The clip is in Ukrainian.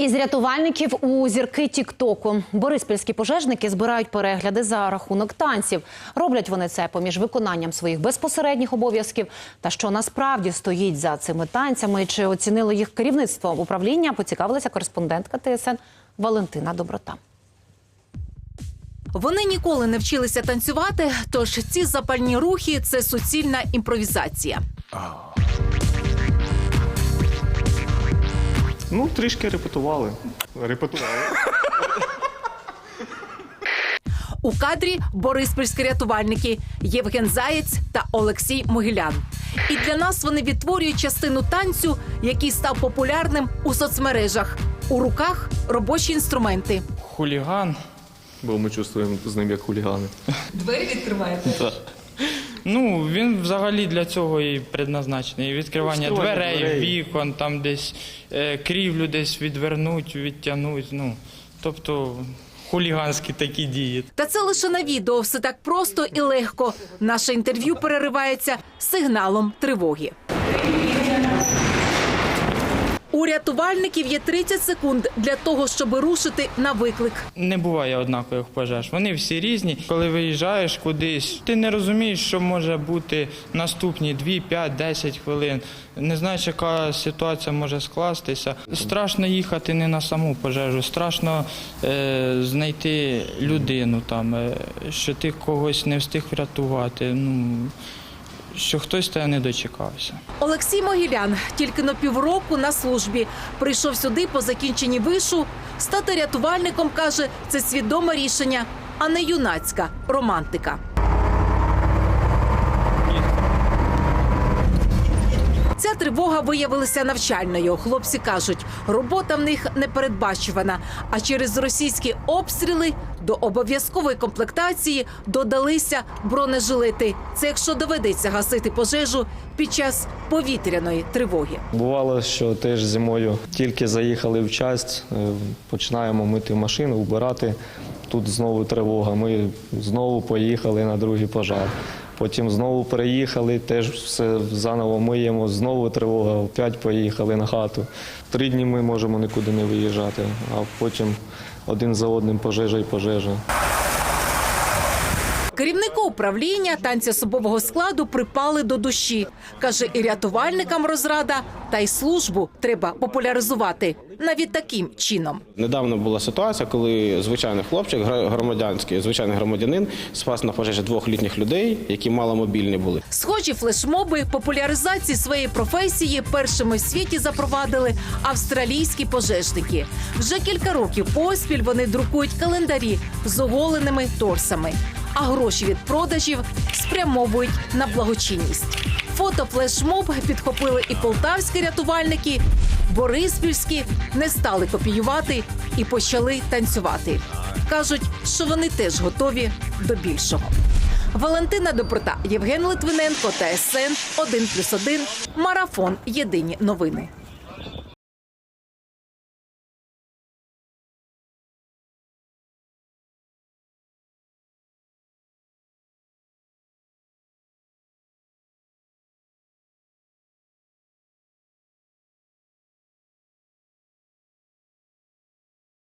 Із рятувальників у зірки Тіктоку бориспільські пожежники збирають перегляди за рахунок танців. Роблять вони це поміж виконанням своїх безпосередніх обов'язків. Та що насправді стоїть за цими танцями, чи оцінило їх керівництво управління, поцікавилася кореспондентка ТСН Валентина Доброта. Вони ніколи не вчилися танцювати, тож ці запальні рухи це суцільна імпровізація. Ну, трішки репетували. Репетували. У кадрі бориспільські рятувальники Євген Заєць та Олексій Могилян. І для нас вони відтворюють частину танцю, який став популярним у соцмережах. У руках робочі інструменти. Хуліган. Бо ми чувствуємо з ним як хулігани. Двері відкриваєте. Ну, він взагалі для цього і предназначений. Відкривання Відкривання дверей, дверей. вікон, там десь е, крівлю десь відвернуть, відтягнуть. Ну, тобто хуліганські такі дії. Та це лише на відео все так просто і легко. Наше інтерв'ю переривається сигналом тривоги. У рятувальників є 30 секунд для того, щоб рушити на виклик. Не буває однакових пожеж. Вони всі різні. Коли виїжджаєш кудись, ти не розумієш, що може бути наступні 2, 5, 10 хвилин. Не знаєш, яка ситуація може скластися. Страшно їхати не на саму пожежу, страшно е, знайти людину там, е, що ти когось не встиг врятувати. Ну, що хтось те не дочекався. Олексій Могілян тільки на півроку на службі прийшов сюди по закінченні вишу. Стати рятувальником каже, це свідоме рішення, а не юнацька романтика. Ця тривога виявилася навчальною. Хлопці кажуть, робота в них непередбачувана. А через російські обстріли до обов'язкової комплектації додалися бронежилети. Це якщо доведеться гасити пожежу під час повітряної тривоги. Бувало, що теж зимою тільки заїхали в часть, е, починаємо мити машину, вбирати. Тут знову тривога. Ми знову поїхали на другий пожар. Потім знову приїхали, теж все заново миємо, знову тривога, опять поїхали на хату. Три дні ми можемо нікуди не виїжджати, а потім один за одним пожежа і пожежа. Керівнику управління танці особового складу припали до душі. Каже, і рятувальникам розрада, та й службу треба популяризувати навіть таким чином. Недавно була ситуація, коли звичайний хлопчик, громадянський, звичайний громадянин, спас на пожежі двох літніх людей, які маломобільні були. Схожі флешмоби популяризації своєї професії першими в світі запровадили австралійські пожежники. Вже кілька років поспіль вони друкують календарі з оголеними торсами, а гроші від продажів спрямовують на благочинність. Фото флешмоб підхопили і полтавські рятувальники. Бориспільські не стали копіювати і почали танцювати. Кажуть, що вони теж готові до більшого. Валентина Доброта, Євген Литвиненко та СН 1+,1. Марафон. Єдині новини.